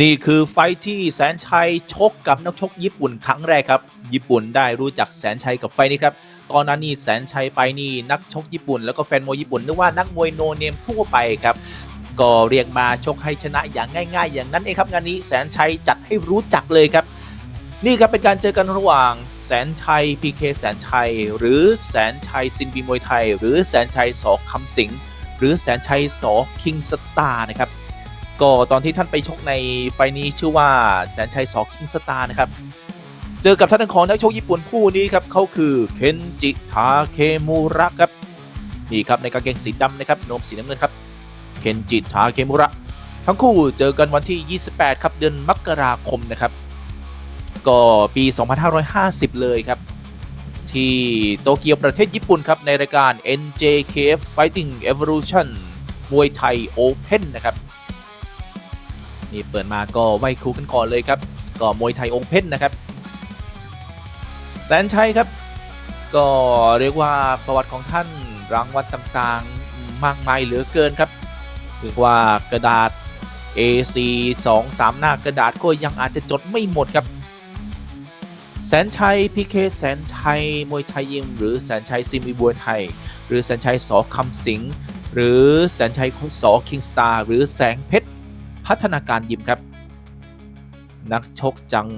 นี่คือไฟที่แสนชัยชกกับนักชกญี่ปุ่นครั้งแรกครับ ญี่ปุ่นได้รู้จักแสนชัยกับไฟนี้ครับ ตอนนั้นนี่แสนชัยไปนี่นักชกญี่ปุ่น แล้วก็แฟนมวยญี่ปุ่นนึกว่านักมวยโนเนมทั่วไปครับ ก็เรียกมาชกให้ชนะอย่างง่าย ๆ อย่างนั้นเองครับงานนี้แสนชัยจัดให้รู้จักเลยครับ นี่ครับเป็นการเจอกันระหว่างแสนชัยพีเคแสนชัย หรือแสนชัยซินบีมวยไทย หรือแสนชัยสอคำสิงหรือแสนชัยสอคิงสตาร์นะครับ ก็ตอนที่ท่านไปชกในไฟนี้ชื่อว่าแสนชัยสอคิงสตาร์นะครับ เจอกับท่านของนักชกญี่ปุ่นผู้นี้ครับเขาคือเคนจิทาเคมูระครับนี่ครับในกางเกงสีดำนะครับนมสีน้ำเงินครับเคนจิทาเคมูระ ทั้งคู่เจอกันวันที่ 28 ครับเดือนมกราคมนะครับ ก็ปี 2550 เลยครับ ที่โตเกียวประเทศญี่ปุ่นครับในรายการ NJKF Fighting Evolution มวยไทย Open นะครับ นี่เปิดมาก็ไหวครูกันก่อนเลยครับ ก็มวยไทยโอเพ่นนะครับแสนชัยครับ ก็เรียกว่าประวัติของท่านรางวัลต่างๆมากมายเหลือเกินครับเรียกว่ากระดาษ A4 2 3 หน้ากระดาษก็ยังอาจจะจดไม่หมดครับ แสนชัยพีเคแสนชัยมวยไทยยิม หรือแสนชัยซิมีบัวไทย หรือแสนชัยสอคำสิงหรือแสนชัยสอคิงสตาร์หรือแสงเพชร พัฒนาการยิมครับ นักชกจัง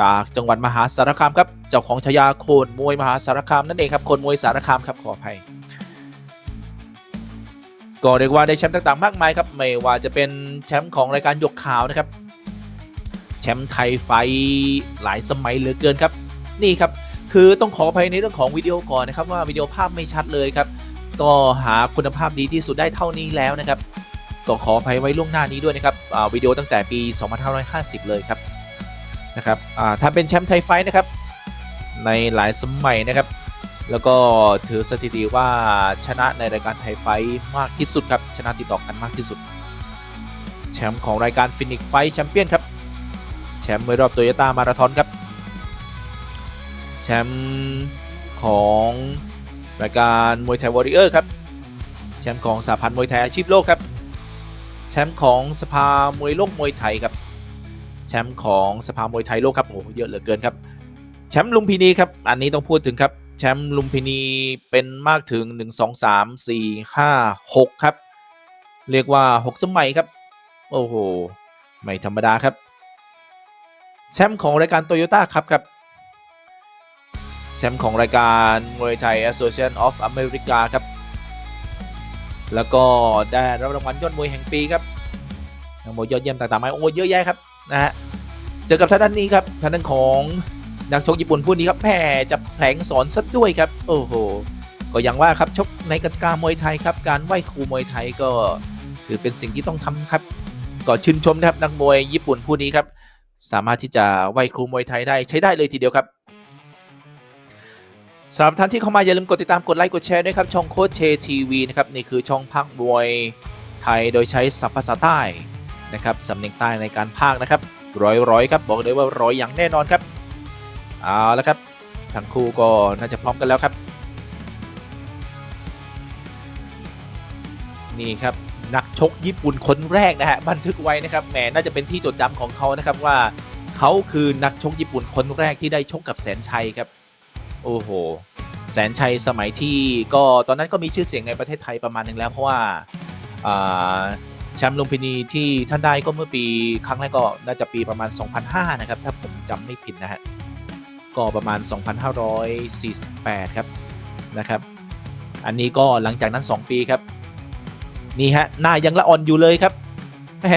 จากจังหวัดมหาสารคามครับ เจ้าของฉายาโคนมวยมหาสารคามนั่นเองครับโคนมวยสารคามครับขออภัยก็เรียกว่าได้แชมป์ต่างๆมากมายครับไม่ว่าจะเป็นแชมป์ของรายการยกขาวนะครับ แชมป์ไทยไฟหลายสมัยเหลือเกินครับ นี่ครับคือต้องขออภัยในเรื่องของวิดีโอก่อนนะครับว่าวิดีโอภาพไม่ชัดเลยครับ ก็หาคุณภาพดีที่สุดได้เท่านี้แล้วนะครับ็ขออภัยไว้ล่วงหน้านี้ด้วยนะครับวิดีโอตั้งแต่ปี 2550 เลยครับนะครับอ่าถ้าเป็นแชมป์ไทยไฟท์นะครับในหลายสมัยนะครับ แล้วก็ถือสถิติว่าชนะในรายการไทยไฟท์มากที่สุดครับชนะติดต่อกันมากที่สุด แชมป์ของรายการฟินิกไฟท์แชมเปี้ยนครับแชมป์มวยรอบโตโยต้ามาราธอนครับแชมป์ของรายการมวยไทยวอริเออร์ครับแชมป์ของสหพันธ์มวยไทยอาชีพโลกครับ แชมป์ของสภามวยโลกมวยไทยครับ แชมป์ของสภามวยไทยโลกครับโอ้โหเยอะเหลือเกินครับ แชมป์ลุมพินีครับ อันนี้ต้องพูดถึงครับ แชมป์ลุมพินีเป็นมากถึง 1 2 3 4 5 6 ครับ เรียกว่า 6 สมัยครับ โอ้โห ไม่ธรรมดาครับ แชมป์ของรายการโตโยต้าครับครับ แชมป์ของรายการมวยไทย Association of America ครับ แล้วก็ได้รับรางวัลยอดมวยแห่งปีครับนักมวยยอดเยี่ยมต่างๆมาโอ้เยอะแยะครับนะฮะเจอกับท่านด้านนี้ครับท่านด้านของนักชกญี่ปุ่นผู้นี้ครับแหมจะแผลงสอนซะด้วยครับ โอ้โหก็อย่างว่าครับชกในกติกามวยไทยครับการไหว้ครูมวยไทยก็ถือเป็นสิ่งที่ต้องทำครับก็ชื่นชมนะครับนักมวยญี่ปุ่นผู้นี้ครับสามารถที่จะไหว้ครูมวยไทยได้ใช้ได้เลยทีเดียวครับ สำหรับท่านที่เข้ามาอย่าลืมกดติดตามกดไลค์กดแชร์ด้วยครับ ช่องโค้ชเชทีวีนะครับนี่คือช่องพักมวยไทยโดยใช้ศัพภาษาใต้นะครับสำเนียงใต้ในการพากนะครับร้อยร้อยๆครับบอกเลยว่าร้อยอย่างแน่นอนครับเอาละครับทั้งคู่ก็น่าจะพร้อมกันแล้วครับ นี่ครับนักชกญี่ปุ่นคนแรกนะฮะบันทึกไว้นะครับแหมน่าจะเป็นที่จดจำของเขานะครับว่าเขาคือนักชกญี่ปุ่นคนแรกที่ได้ชกกับแสนชัยครับ โอ้โห แสนชัยสมัยที่ก็ตอนนั้นก็มีชื่อเสียงในประเทศไทยประมาณหนึ่งแล้วเพราะว่าอ่าแชมป์ลุมพินีที่ท่านได้ก็เมื่อปีครั้งแรกก็น่าจะปีประมาณ 2005 นะครับ ถ้าผมจำไม่ผิดนะฮะ ก็ประมาณ 2548 ครับนะครับ อันนี้ก็หลังจากนั้น 2 ปีครับ นี่ฮะหน้ายังละอ่อนอยู่เลยครับแหม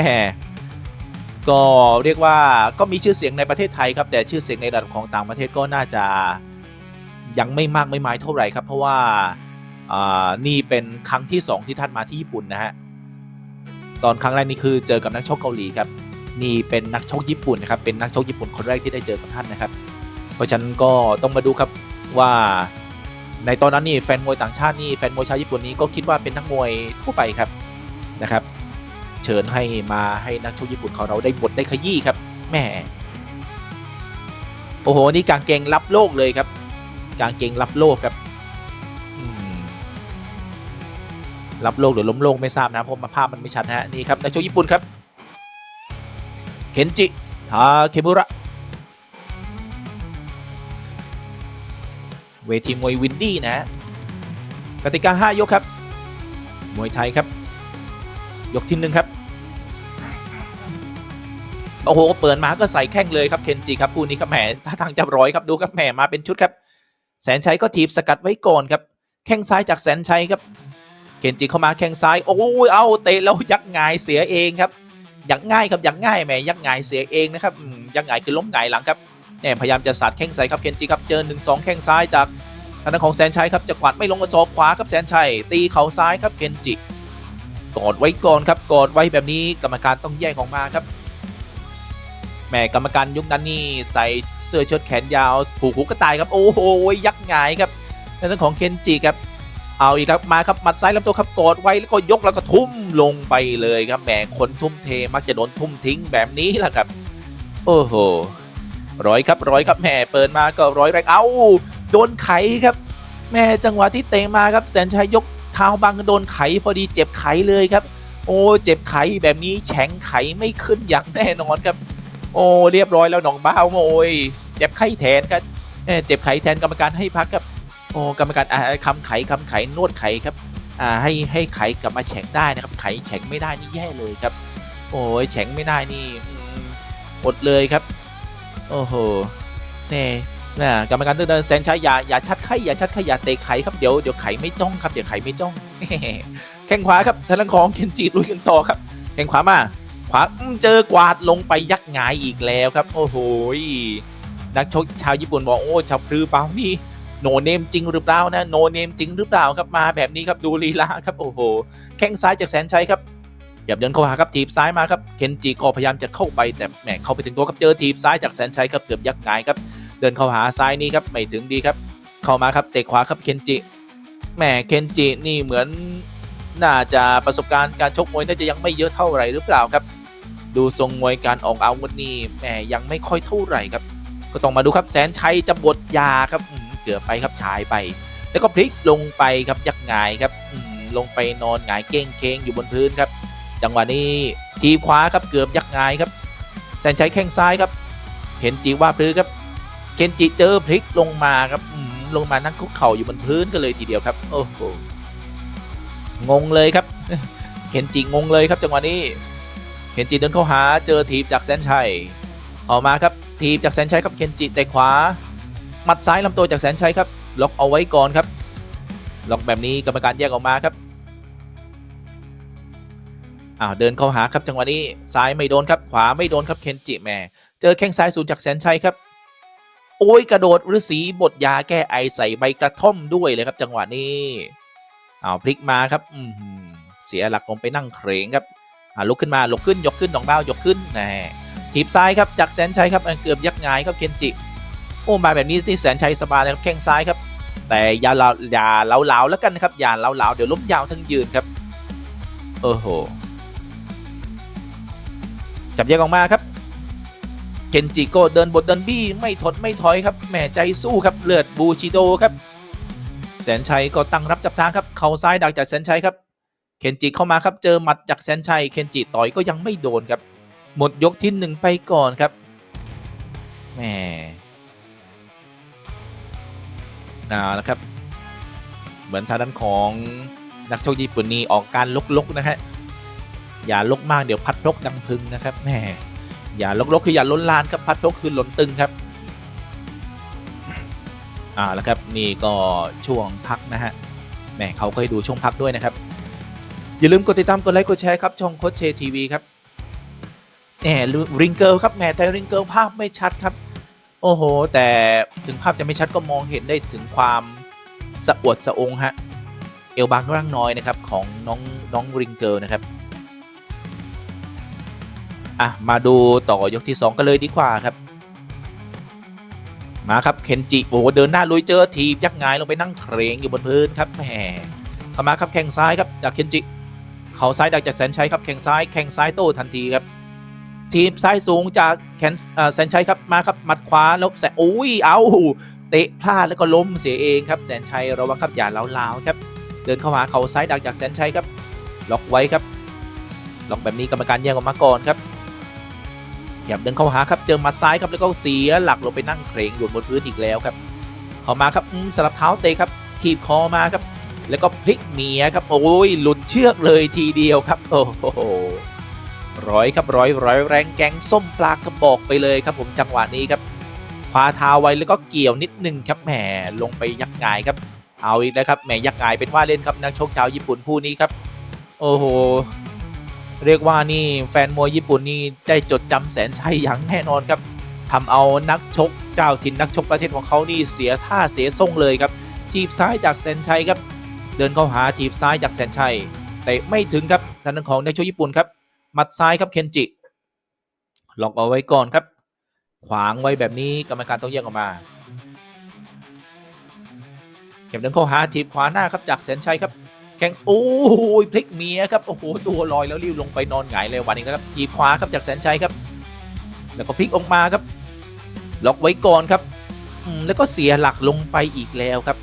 ก็เรียกว่าก็มีชื่อเสียงในประเทศไทยครับ แต่ชื่อเสียงในระดับของต่างประเทศก็น่าจะ ยังไม่มากไม่มายเท่าไหร่ครับ เพราะว่าานี่เป็นครั้งที่ 2 ที่ท่านมาที่ญี่ปุ่นนะฮะตอนครั้งแรกนี่คือเจอกับนักชกเกาหลีครับนี่เป็นนักชกญี่ปุ่นนะครับเป็นนักชกญี่ปุ่นคนแรกที่ได้เจอกับท่านนะครับ เพราะฉะนั้นก็ต้องมาดูครับว่าในตอนนั้นนี่แฟนมวยต่างชาตินี่แฟนมวยชาวญี่ปุ่นนี้ก็คิดว่าเป็นนักมวยทั่วไปครับนะครับ เชิญให้มาให้นักชกญี่ปุ่นของเราได้บทได้ขยี้ครับแม่โอ้โหนี่กางเกงรับโลกเลยครับ กางเกงรับโลกครับรับโลกหรือล้มโลกไม่ทราบนะเพราะมาภาพมันไม่ชัดนะฮะนี่ครับนักชกญี่ปุ่นครับเคนจิทาเคมุระเวทีมวยวินดี้นะฮะกติกา 5 ยกครับ มวยไทยครับ ยกที่หนึ่งครับ โอ้โห เปิดมาก็ใส่แข้งเลยครับเคนจิครับคู่นี้ครับแหมท่าทางจะร้อยครับดูครับแหมมาเป็นชุดครับ แสนชัยก็ถีบสกัดไว้ก่อนครับ แข้งซ้ายจากแสนชัยครับ เคนจิเข้ามาแข้งซ้าย โอ้ยเอาเตะแล้วยักหงายเสียเองครับ ยักง่ายครับยักง่ายแหมยักหงายเสียเองนะครับยักหงายคือล้มหงายหลังครับเนี่ยพยายามจะสาดแข้งใส่ครับเคนจิครับเจอหนึ่งสองแข้งซ้ายจากทางด้านของแสนชัยครับจะกวาดไม่ลงกระสอบขวาครับแสนชัยตีเข่าซ้ายครับเคนจิกอดไว้ก่อนครับกอดไว้แบบนี้กรรมการต้องแยกออกมาครับ หมกรรมการยุคนั้นนี่ใส่เสื้อเชิ้ตแขนยาวผูกหูกระต่ายครับโอ้โหยักหงายครับทางด้านของเคนจิครับเอาอีกครับมาครับหมัดซ้ายลำตัวครับกอดไว้แล้วก็ยกแล้วก็ทุ่มลงไปเลยครับแหมคนทุ่มเทมักจะโดนทุ่มทิ้งแบบนี้แหละครับ โอ้โหร้อยครับร้อยครับแหม่เปิดมาก็ร้อยแรงเอ้าโดนไขครับแม่จังหวะที่เตะมาครับแสนชัยยกเท้าบังโดนไขพอดีเจ็บไขเลยครับ โอ้เจ็บไขแบบนี้แข็งไขไม่ขึ้นอย่างแน่นอนครับ โอ้เรียบร้อยแล้วหนองบ้าวโอ้ยเจ็บไข้แทนครับเจ็บไขแทนกรรมการให้พักครับโอ้กรรมการอ่าคำไขคำไขนวดไขครับอ่าให้ให้ไขกลับมาแข็งได้นะครับไขแข็งไม่ได้นี่แย่เลยครับ โอ้ยแข็งไม่ได้นี่อืมดเลยครับ โอ้โหเน่นะกรรมการเตือนแสนชัยอย่าอย่าชัดไข่อย่าชัดไข่อย่าเตะไข่ครับเดี๋ยวเดี๋ยวไข่ไม่จ้องครับเดี๋ยวไข่ไม่จ้องแข้งขวาครับทางด้านของเคนจิลุยกันต่อครับแข้งขวามา ขวาเจอกวาดลงไปยักหงายอีกแล้วครับ โอ้โหนักชกชาวญี่ปุ่นบอกโอ้ชาวพลือเปล่านี่โนเนมจริงหรือเปล่านะโนเนมจริงหรือเปล่าครับมาแบบนี้ครับดูลีลาครับโอ้โหแข้งซ้ายจากแสนชัยครับหยับเดินเข้าหาครับทีบซ้ายมาครับเคนจิก็พยายามจะเข้าไปแต่แหมเข้าไปถึงตัวครับเจอทีบซ้ายจากแสนชัยครับเกือบยักหงายครับเดินเข้าหาซ้ายนี่ครับไม่ถึงดีครับ เข้ามาครับเตะขวาครับเคนจิแหมเคนจินี่เหมือนน่าจะประสบการณ์การชกมวยน่าจะยังไม่เยอะเท่าไหร่หรือเปล่าครับ ดูทรงมวยการออกอาวุธนี่แหมยังไม่ค่อยเท่าไหร่ครับ ก็ต้องมาดูครับแสนชัยจะบดยาครับเกือบไปครับฉายไป แล้วก็พลิกลงไปครับยักหงายครับลงไปนอนหงายเก้งเคงอยู่บนพื้นครับ จังหวะนี้ทีขวาครับเกือบยักหงายครับ แสนชัยแข้งซ้ายครับเคนจิว่าพลือครับเคนจิเจอพลิกลงมาครับลงมานั่งคุกเข่าอยู่บนพื้นกันเลยทีเดียวครับ โอ้โหงงเลยครับเคนจิงงเลยครับจังหวะนี้ เคนจิเดินเข้าหาเจอทีบจากแสนชัยออกมาครับทีบจากแสนชัยครับเคนจิแต่ขวาหมัดซ้ายลำตัวจากแสนชัยครับล็อกเอาไว้ก่อนครับล็อกแบบนี้กรรมการแยกออกมาครับอ้าวเดินเข้าหาครับจังหวะนี้ซ้ายไม่โดนครับขวาไม่โดนครับเคนจิแม่เจอแข้งซ้ายสูนจากแสนชัยครับโอ้ยกระโดดฤาษีบทยาแก้ไอใส่ใบกระท่อมด้วยเลยครับ จังหวะนี้อ้าวพลิกมาครับอืเสียหลักลงไปนั่งเครงครับ อ่าลุกขึ้นมาลุกขึ้นยกขึ้นดองเบ้ายกขึ้นแหน่ถีบซ้ายครับจากแสนชัยครับเกือบยักงายครับเคนจิโอ้มาแบบนี้ที่แสนชัยสบายเลยครับแข้งซ้ายครับ แต่อย่าเลาอย่าเหลาเหลาๆแล้วกันนะครับอย่าเหลาเหลาๆเดี๋ยวล้มยาวทั้งยืนครับโอ้โหจับแยกออกมาครับเคนจิโกเดินบทเดินบี้ไม่ทดไม่ถอยครับแหมใจสู้ครับเลือดบูชิโดครับแสนชัยก็ตั้งรับจับทางครับเข่าซ้ายดักจากแสนชัยครับ เคนจิเข้ามาครับเจอหมัดจากแสนชัยเคนจิต่อยก็ยังไม่โดนครับ หมดยกที่หนึ่งไปก่อนครับแหมเอาละครับ เหมือนทางด้านของนักชกญี่ปุ่นนี่ออกการลกๆนะฮะอย่าลกมากเดี๋ยวพัดพกดังพึงนะครับแหมอย่าลกลกคืออย่าล้นลานครับพัดพกคือหล่นตึงครับอ่าแล้วครับนี่ก็ช่วงพักนะฮะแหมเขาก็ให้ดูช่วงพักด้วยนะครับ อย่าลืมกดติดตามกดไลค์กดแชร์ครับช่องโคชเชทีวีครับแหมริงเกิลครับแหมแต่ริงเกิลภาพไม่ชัดครับ โอ้โห แต่ถึงภาพจะไม่ชัดก็มองเห็นได้ถึงความสะอวดสะองฮะเอวบางร่างน้อยนะครับของน้องน้องริงเกิลนะครับอะมาดูต่อยกที่ 2 กันเลยดีกว่าครับ มาครับเคนจิโอ้เดินหน้าลุยเจอทีบยักงายลงไปนั่งเครงอยู่บนพื้นครับแหมเข้ามาครับแข้งซ้ายครับจากเคนจิ เขาซ้ายดักจากแสนชัยครับแข้งซ้ายแข้งซ้ายโต้ทันทีครับทีบซ้ายสูงจากแขนแสนชัยครับมาครับหมัดขวาแล้วแสนโอ้ยเอาเตะพลาดแล้วก็ล้มเสียเองครับแสนชัยระวังครับอย่าเล้าๆครับ เดินเข้าหาเขาซ้ายดักจากแสนชัยครับล็อกไว้ครับล็อกแบบนี้กรรมการแยกออกมาก่อนครับแคบเดินเข้าหาครับเจอหมัดซ้ายครับแล้วก็เสียหลักลงไปนั่งเคร่งอยู่บนพื้นอีกแล้วครับเข้ามาครับสลับเท้าเตะครับขีบคอมาครับ แล้วก็พลิกเมียครับโอ้ยหลุดเชือกเลยทีเดียวครับโอ้โหร้อยครับร้อยร้อยแรงแกงส้มปลากระบอกไปเลยครับผมจังหวะนี้ครับคว้าเท้าไว้แล้วก็เกี่ยวนิดนึงครับแหมลงไปยักงายครับ เอาอีกแล้วครับแหมยักงายเป็นว่าเล่นครับนักชกชาวญี่ปุ่นผู้นี้ครับ โอ้โหเรียกว่านี่แฟนมวยญี่ปุ่นนี่ได้จดจำแสนชัยอย่างแน่นอนครับทำเอานักชกเจ้าถิ่นนักชกประเทศของเขานี่เสียท่าเสียทรงเลยครับทีบซ้ายจากแสนชัยครับ เดินเข้าหาทีบซ้ายจากแสนชัยแต่ไม่ถึงครับทางด้านของนักชกญี่ปุ่นครับหมัดซ้ายครับเคนจิล็อกเอาไว้ก่อนครับ ขวางไว้แบบนี้กรรมการต้องแยกออกมาเข็มเดินเข้าหาทีบขวาหน้าครับจากแสนชัยครับแข้งโอ้ยพลิกเมียครับโอ้โหตัวลอยแล้วรีบลงไปนอนหงายเลยวันนี้ครับทีบขวาครับจากแสนชัยครับ แล้วก็พลิกออกมาครับ ล็อกไว้ก่อนครับแล้วก็เสียหลักลงไปอีกแล้วครับ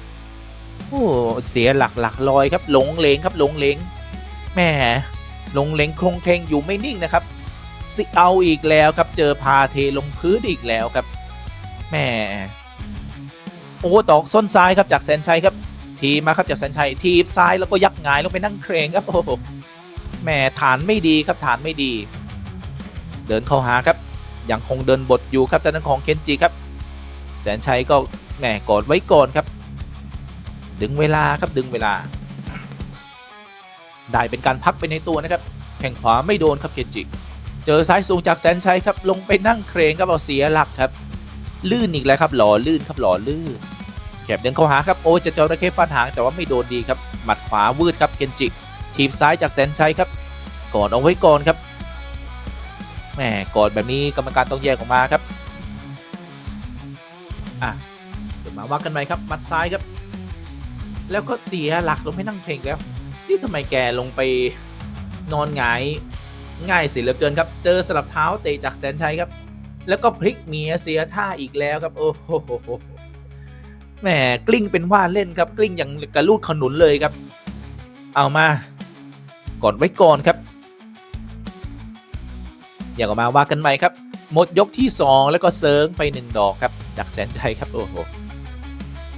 โอ้เสียหลักหลักลอยครับหลงเหลงครับหลงเหลงแม่หลงเหลงคงเทงอยู่ไม่นิ่งนะครับสิเอาอีกแล้วครับเจอพาเทลงพื้นอีกแล้วครับแม่โอ้ตอกส้นซ้ายครับจากแสนชัยครับ ทีมาครับจากแสนชัยทีบซ้ายแล้วก็ยักงายลงไปนั่งเครงครับโอ้แม่ฐานไม่ดีครับฐานไม่ดี เดินเข้าหาครับยังคงเดินบทอยู่ครับแต่นั้นของเคนจิครับ แสนชัยก็แหมกอดไว้ก่อนครับ ดึงเวลาครับดึงเวลา ได้เป็นการพักไปในตัวนะครับ แข่งขวาไม่โดนครับเคนจิ เจอซ้ายสูงจากแสนชัยครับลงไปนั่งเครงครับเอาเสียหลักครับ ลื่นอีกแล้วครับหล่อลื่นครับหล่อลื่นแคบเดินเข้าหาครับโอ้จะเจอระเข้ฟาดหางแต่ว่าไม่โดนดีครับหมัดขวาวืดครับเคนจิทีมซ้ายจากแสนชัยครับกอดเอาไว้ก่อนครับแหมกอดแบบนี้กรรมการต้องแยกออกมาครับอะเดี๋ยวมาว่ากันใหม่ครับมัดซ้ายครับ แล้วก็เสียหลักลงไปนั่งเพลงแล้ว นี่ทำไมแกลงไปนอนหงายง่ายเสียเหลือเกินครับ เจอสลับเท้าเตะจากแสนชัยครับ แล้วก็พลิกเมียเสียท่าอีกแล้วครับ โอ้โหแหมกลิ้งเป็นว่าเล่นครับกลิ้งอย่างกระลูดขนุนเลยครับ เอามากดไว้ก่อนครับ อยากออกมาว่ากันใหม่ครับ หมดยกที่ 2 แล้วก็เซิร์งไป 1 ดอกครับ จากแสนใจครับ โอ้โห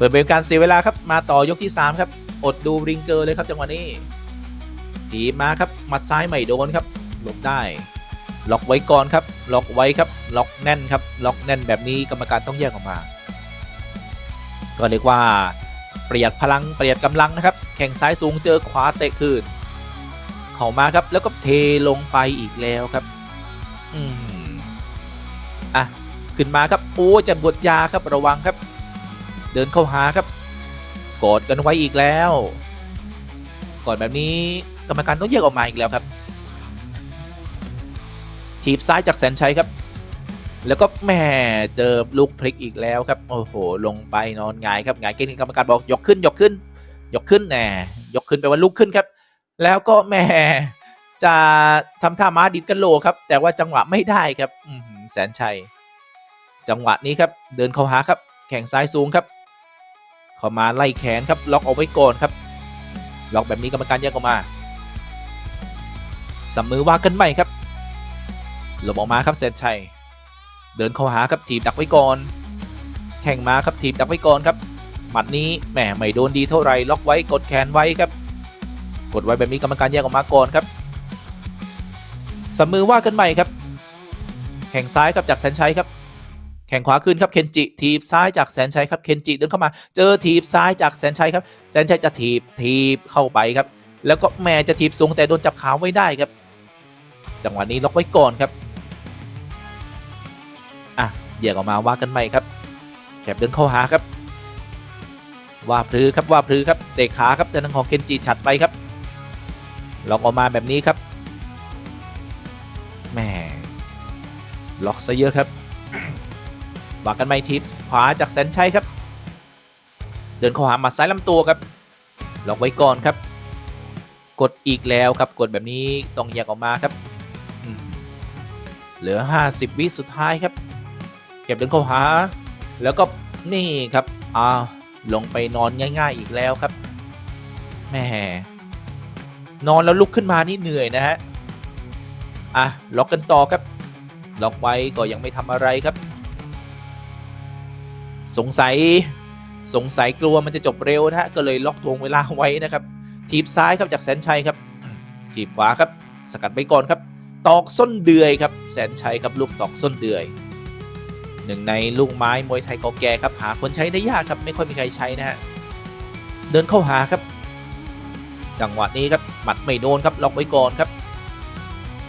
ปิดเป็นการเสียเวลาครับมาต่อยกที่ 3 ครับ อดดูริงเกอร์เลยครับจังหวะนี้ทีบมาครับหมัดซ้ายไม่โดนครับหลบได้ ล็อกไว้ก่อนครับ ล็อกไว้ครับ ล็อกแน่นครับ ล็อกแน่นแบบนี้กรรมการต้องแยกออกมา ก็เรียกว่าประหยัดพลังประหยัดกำลังนะครับ แข่งซ้ายสูงเจอขวาเตะคืน เข้ามาครับแล้วก็เทลงไปอีกแล้วครับ อืมอะขึ้นมาครับโอ้จะบดยาครับระวังครับ เดินเข้าหาครับกอดกันไว้อีกแล้วกอดแบบนี้กรรมการต้องแยกออกมาอีกแล้วครับทีบซ้ายจากแสนชัยครับ แล้วก็แหม่เจอลูกพลิกอีกแล้วครับ โอ้โห ลงไปนอนงายครับงายเก่งกรรมการบอกยกขึ้นยกขึ้น ยกขึ้นแหน่ยกขึ้นไปลว่าลุกขึ้นครับ แล้วก็แหม่จะทำท่าม้าดิดกันโลครับ แต่ว่าจังหวะไม่ได้ครับอืแสนชัย จังหวะนี้ครับ เดินเข้าหาครับ แข่งซ้ายสูงครับ เข้ามาไล่แขนครับล็อกเอาไว้ก่อนครับล็อกแบบนี้กรรมการแยกออกมาสัมมือว่ากันใหม่ครับหลบออกมาครับแสนชัย เดินเข้าหาครับทีบดักไว้ก่อน แข่งมาครับทีบดักไว้ก่อนครับหมัดนี้แหมไม่โดนดีเท่าไหร่ล็อกไว้กดแขนไว้ครับ กดไว้แบบนี้กรรมการแยกออกมาก่อนครับสมมือว่ากันใหม่ครับ แข่งซ้ายครับจากแสนชัยครับ แข่งขวาขึ้นครับเคนจิทีบซ้ายจากแสนชัยครับเคนจิเดินเข้ามา เจอทีบซ้ายจากแสนชัยครับแสนชัยจะทีบทีบเข้าไปครับ แล้วก็แม่จะทีบสูงแต่โดนจับขาไว้ได้ครับ จังหวะนี้ล็อกไว้ก่อนครับอะแยกออกมาว่ากันใหม่ครับแคบเดินเข้าหาครับ ว่าพลือครับว่าพลือครับเตะขาครับแต่ทางของเคนจิฉัดไปครับล็อกออกมาแบบนี้ครับแม่ล็อกซะเยอะครับ ว่ากันไม่ทิศขวาจากแสนชัยครับ เดินเข้าหามัดซ้ายลำตัวครับล็อกไว้ก่อนครับ กดอีกแล้วครับกดแบบนี้ต้องแยกออกมาครับเหลือ 50 วิสุดท้ายครับ เก็บเดินเข้าหา แล้วก็นี่ครับอ้าวลงไปนอนง่าย ๆ อีกแล้วครับแม่นอนแล้วลุกขึ้นมานี่เหนื่อยนะฮะอะล็อกกันต่อครับ ล็อกไว้ก็ยังไม่ทำอะไรครับ สงสัยสงสัยกลัวมันจะจบเร็วนะฮะก็เลยล็อกทวงเวลาไว้นะครับทีบซ้ายครับจากแสนชัยครับทีบขวาครับ สกัดไปก่อนครับ ตอกส้นเดือยครับ แสนชัยครับลูกตอกส้นเดือยหนึ่งในลูกไม้มวยไทยเก่าแก่ครับหาคนใช้ได้ยากครับไม่ค่อยมีใครใช้นะฮะเดินเข้าหาครับ จังหวะนี้ครับหมัดไม่โดนครับล็อกไว้ก่อนครับ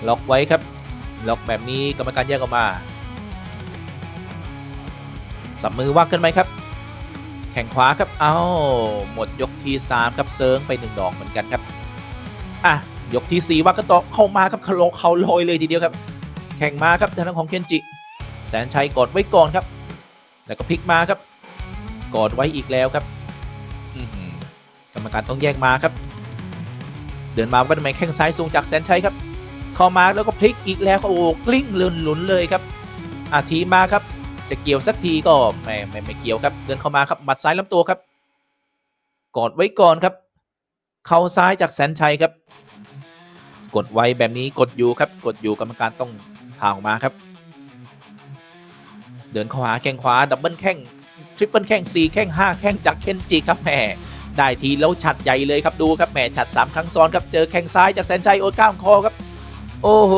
ล็อกไว้ครับ ล็อกแบบนี้กรรมการแยกออกมา สับมือว่ากันไหมครับ แข่งขวาครับ เอาหมดยกที่ 3 ครับเซิร์งไป 1 ดอกเหมือนกันครับ อะ ยกที่ 4 ว่ากันต่อเข้ามาครับเขาลเขาลอยเลยทีเดียวครับ แข่งมาครับทางด้านของเคนจิ แสนชัยกดไว้ก่อนครับ แล้วก็พลิกมาครับ กดไว้อีกแล้วครับกรรมการต้องแยกมาครับ เดินมาว่าทำไมแข้งซ้ายสูงจากแสนชัยครับเข้ามาแล้วก็พลิกอีกแล้วโอ้กลิ้งเลือนหลุนเลยครับอาทีมาครับ จะเกี่ยวสักทีก็ไม่ไม่ไม่เกี่ยวครับ เดินเข้ามาครับหมัดซ้ายลำตัวครับกดไว้ก่อนครับ เข่าซ้ายจากแสนชัยครับ กดไว้แบบนี้กดอยู่ครับ กดอยู่กรรมการต้องพาออกมาครับ เดินเข้าหาแข้งขวาดับเบิลแข้งทริปเปิลแข้งสี่แข้งห้าแข้งจากเคนจิครับแหมได้ทีแล้วฉัดใหญ่เลยครับดูครับแหมฉัดสามครั้งซ้อนครับเจอแข้งซ้ายจากแสนชัยโอ้ก้ามคอครับ โอ้โห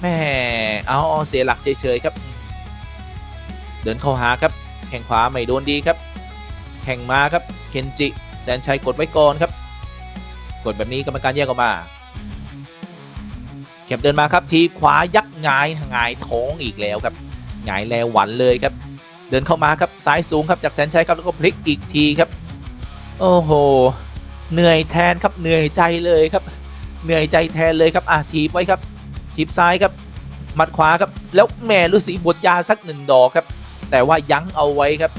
แม่เอาเสียหลักเฉยๆครับ เดินเข้าหาครับ แข่งขวาไม่โดนดีครับ แข่งมาครับ เคนจิ แสนชัยกดไว้ก่อนครับ กดแบบนี้กรรมการแยกออกมาเข็มเดินมาครับทีขวายักหงายหงายท้องอีกแล้วครับหงายแล้วหวันเลยครับ เดินเข้ามาครับซ้ายสูงครับจากแสนชัยครับแล้วก็พลิกอีกทีครับ โอ้โหเหนื่อยแทนครับเหนื่อยใจเลยครับ เหนื่อยใจแทนเลยครับอะทีบไว้ครับ ทีบซ้ายครับหมัดขวาครับแล้วแม่ฤาษีบทยาสักหนึ่งดอกครับ แต่ว่ายั้งเอาไว้ครับ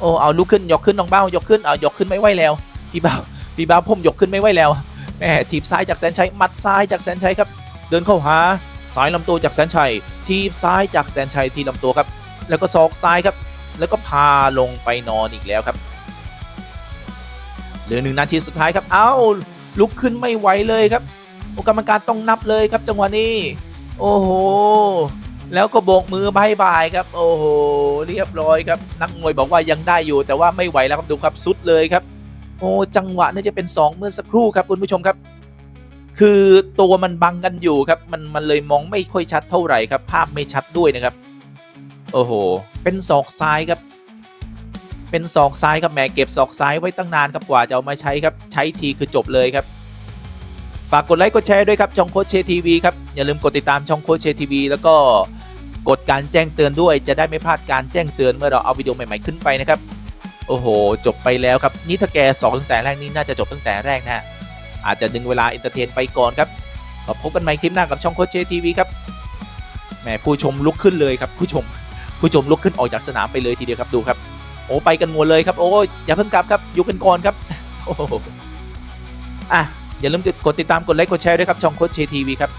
โอ้เอาลุกขึ้นยกขึ้นน้องเบ้ายกขึ้นเอายกขึ้นไม่ไหวแล้วพี่เบ้าพี่เบ้าผมยกขึ้นไม่ไหวแล้วแม่ทีบซ้ายจากแสนชัยมัดซ้ายจากแสนชัยครับเดินเข้าหาสายลำตัวจากแสนชัย ทีบซ้ายจากแสนชัยที่ลำตัวครับ แล้วก็ศอกซ้ายครับ แล้วก็พาลงไปนอนอีกแล้วครับเหลือหนึ่งนาทีสุดท้ายครับ เอ้าลุกขึ้นไม่ไหวเลยครับ โอกรรมการต้องนับเลยครับจังหวะนี้ โอ้โห แล้วก็โบกมือบายบายครับ โอ้โห เรียบร้อยครับ นักมวยบอกว่ายังได้อยู่ แต่ว่าไม่ไหวแล้วครับดูครับสุดเลยครับ โอ้จังหวะน่าจะเป็น 2 เมื่อสักครู่ครับคุณผู้ชมครับ คือตัวมันบังกันอยู่ครับ มันมันเลยมองไม่ค่อยชัดเท่าไหร่ครับ ภาพไม่ชัดด้วยนะครับ โอ้โห เป็นศอกซ้ายครับเป็นศอกซ้ายครับแหมเก็บศอกซ้ายไว้ตั้งนานครับกว่าจะเอามาใช้ครับ ใช้ทีคือจบเลยครับ ฝากกดไลค์กดแชร์ด้วยครับช่องโคชเชทีวีครับอย่าลืมกดติดตามช่องโคชเชทีวีแล้วก็กดการแจ้งเตือนด้วย จะได้ไม่พลาดการแจ้งเตือนเมื่อเราเอาวิดีโอใหม่ๆขึ้นไปนะครับโอ้โห จบไปแล้วครับนี่ถ้าแกสองตั้งแต่แรกนี่น่าจะจบตั้งแต่แรกนะฮะอาจจะดึงเวลาเอนเตอร์เทนไปก่อนครับมาพบกันใหม่คลิปหน้ากับช่องโคชเชทีวีครับแหมผู้ชมลุกขึ้นเลยครับผู้ชมผู้ชมลุกขึ้นออกจากสนามไปเลยทีเดียวครับดูครับโอ้ไปกันหมดเลยครับโอ้ยอย่าเพิ่งกลับครับอยู่กันก่อนครับโอ้โหอะ อย่าลืมกดติดตามกดไลค์กดแชร์ด้วยครับช่องโคชเชทีวีครับ